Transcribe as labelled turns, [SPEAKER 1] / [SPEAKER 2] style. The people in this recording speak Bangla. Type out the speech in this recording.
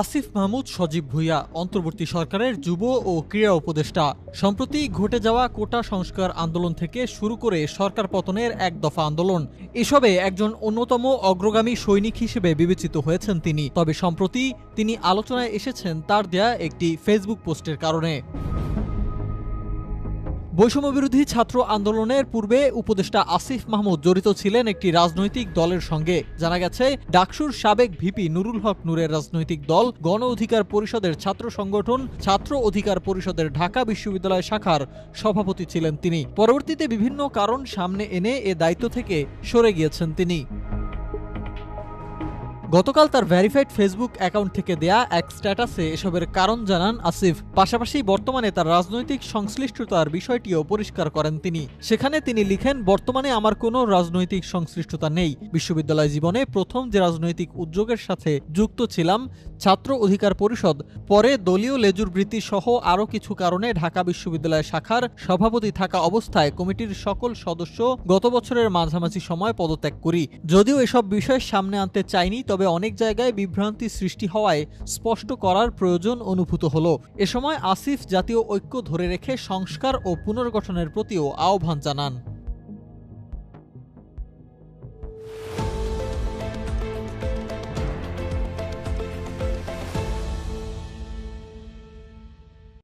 [SPEAKER 1] আসিফ মাহমুদ সজীব ভুইয়া, অন্তর্বর্তী সরকারের যুব ও ক্রীড়া উপদেষ্টা। সম্প্রতি ঘটে যাওয়া কোটা সংস্কার আন্দোলন থেকে শুরু করে সরকার পতনের এক দফা আন্দোলন। এসবে একজন অন্যতম অগ্রগামী সৈনিক হিসেবে বিবেচিত হয়েছেন তিনি। তবে সম্প্রতি তিনি আলোচনায় এসেছেন তার দেয়া একটি ফেসবুক পোস্টের কারণে। বৈষম্যবিরোধী ছাত্র আন্দোলনের পূর্বে উপদেষ্টা আসিফ মাহমুদ জড়িত ছিলেন একটি রাজনৈতিক দলের সঙ্গে। জানা গেছে, ডাকসুর সাবেক ভিপি নুরুল হক নূরের রাজনৈতিক দল গণ অধিকার পরিষদের ছাত্র সংগঠন, ছাত্র অধিকার পরিষদের ঢাকা বিশ্ববিদ্যালয় শাখার সভাপতি ছিলেন তিনি। পরবর্তীতে বিভিন্ন কারণ সামনে এনে এ দায়িত্ব থেকে সরে গিয়েছেন তিনি। গতকাল তার ভেরিফাইড ফেসবুক অ্যাকাউন্ট থেকে দেয়া এক স্ট্যাটাসে এসবের কারণ জানান আসিফ। পাশাপাশি বর্তমানে তার রাজনৈতিক সংশ্লিষ্টতার বিষয়টিও পরিষ্কার করেন তিনি। সেখানে তিনি লিখেন, বর্তমানে আমার কোনো রাজনৈতিক সংশ্লিষ্টতা নেই। বিশ্ববিদ্যালয় জীবনে প্রথম যে রাজনৈতিক উদ্যোগের সাথে যুক্ত ছিলাম, ছাত্র অধিকার পরিষদ, পরে দলীয় লেজুর বৃত্তি সহ আরও কিছু কারণে ঢাকা বিশ্ববিদ্যালয় শাখার সভাপতি থাকা অবস্থায় কমিটির সকল সদস্য গত বছরের মাঝামাঝি সময় পদত্যাগ করি। যদিও এসব বিষয় সামনে আনতে চাইনি তবে অনেক জায়গায় বিভ্রান্তি সৃষ্টি হওয়ায় স্পষ্ট করার প্রয়োজন অনুভূত হল। এ সময় আসিফ জাতীয় ঐক্য ধরে রেখে সংস্কার ও পুনর্গঠনের প্রতিও আহ্বান জানান।